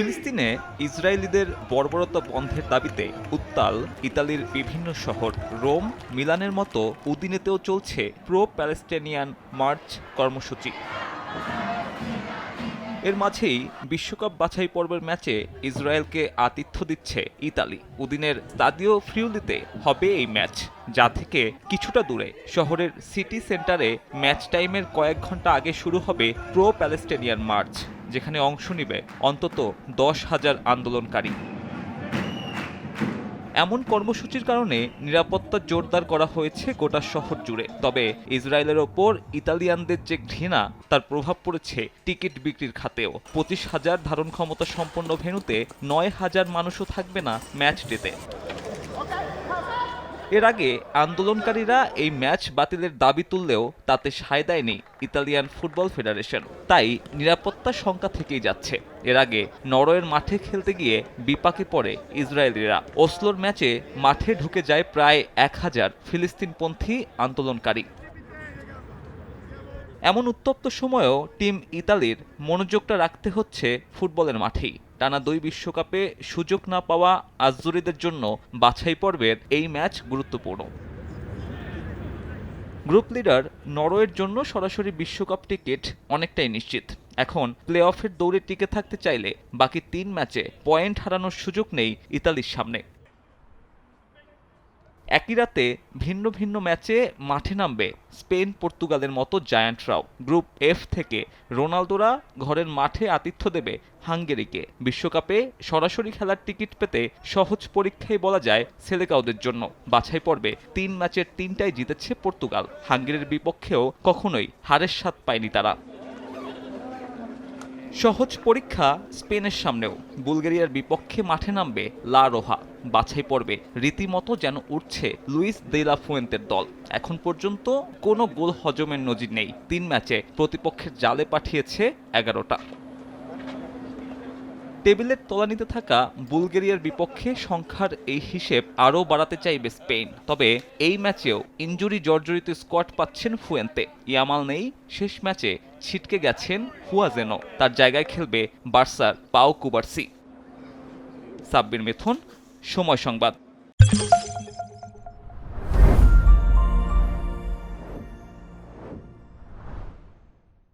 ফিলিস্তিনে ইসরায়েলিদের বর্বরতা বন্ধের দাবিতে উত্তাল ইতালির বিভিন্ন শহর রোম, মিলানের মতো উদিনেতেও চলছে প্রো প্যালেস্টেনিয়ান মার্চ কর্মসূচি। এর মাঝেই বিশ্বকাপ বাছাই পর্বের ম্যাচে ইসরায়েলকে আতিথ্য দিচ্ছে ইতালি। উদিনের তাদিও ফ্রিউলিতে হবে এই ম্যাচ, যা থেকে কিছুটা দূরে। শহরের সিটি সেন্টারে ম্যাচ টাইমের কয়েক ঘণ্টা আগে শুরু হবে প্রো প্যালেস্টেনিয়ান মার্চ। যেখানে অংশ নেবে অন্তত দশ হাজার আন্দোলনকারী। এমন কর্মসূচির কারণে নিরাপত্তা জোরদার করা হয়েছে গোটা শহর জুড়ে। তবে ইসরায়েলের ওপর ইতালিয়ানদের যে ঘৃণা, তার প্রভাব পড়েছে টিকিট বিক্রির খাতেও। পঁচিশ হাজার ধারণ ক্ষমতা সম্পন্ন ভেনুতে নয় হাজার মানুষও থাকবে না ম্যাচ ডেতে। এর আগে আন্দোলনকারীরা এই ম্যাচ বাতিলের দাবি তুললেও তাতে সায় দেয়নি ইতালিয়ান ফুটবল ফেডারেশন। তাই নিরাপত্তা শঙ্কা থেকেই যাচ্ছে। এর আগে নরওয়ের মাঠে খেলতে গিয়ে বিপাকে পড়ে ইসরায়েলিরা। ওসলোর ম্যাচে মাঠে ঢুকে যায় প্রায় এক হাজার ফিলিস্তিনপন্থী আন্দোলনকারী। এমন উত্তপ্ত সময়েও টিম ইতালির মনোযোগটা রাখতে হচ্ছে ফুটবলের মাঠেই। টানা দুই বিশ্বকাপে সুযোগ না পাওয়া আজজুরিদের জন্য বাছাই পর্বের এই ম্যাচ গুরুত্বপূর্ণ। গ্রুপ লিডার নরওয়ের জন্য সরাসরি বিশ্বকাপ টিকিট অনেকটাই নিশ্চিত। এখন প্লে অফের দৌড়ে টিকে থাকতে চাইলে বাকি তিন ম্যাচে পয়েন্ট হারানোর সুযোগ নেই ইতালির সামনে। একই রাতে ভিন্ন ভিন্ন ম্যাচে মাঠে নামবে স্পেন পর্তুগালের মতো জায়ান্টরাও। গ্রুপ এফ থেকে রোনালদোরা ঘরের মাঠে আতিথ্য দেবে হাঙ্গেরিকে। বিশ্বকাপে সরাসরি খেলার টিকিট পেতে সহজ পরীক্ষাই বলা যায় সেলেকাওদের জন্য। বাছাই পর্বে তিন ম্যাচের তিনটাই জিতেছে পর্তুগাল। হাঙ্গেরির বিপক্ষেও কখনোই হারের স্বাদ পায়নি তারা। সহজ পরীক্ষা স্পেনের সামনেও। বুলগেরিয়ার বিপক্ষে মাঠে নামবে লা রোহা। বাছাই পর্বে রীতিমতো যেন উঠছে লুইস দেলা ফুয়েন্তের দল। এখন পর্যন্ত কোনো গোল হজমের নজির নেই। তিন ম্যাচে প্রতিপক্ষের জালে পাঠিয়েছে এগারোটা। টেবিলের তলানিতে থাকা বুলগেরিয়ার বিপক্ষে সংখ্যার এই হিসেব আরও বাড়াতে চাইবে স্পেন। তবে এই ম্যাচেও ইঞ্জুরি জর্জরিত স্কোয়াড পাচ্ছেন ফুয়েন্তে। ইয়ামাল নেই, শেষ ম্যাচে ছিটকে গেছেন হুয়াজেনো তার জায়গায় খেলবে বার্সার পাও কুবার্সি। সাব্বির মিথুন সময় সংবাদ।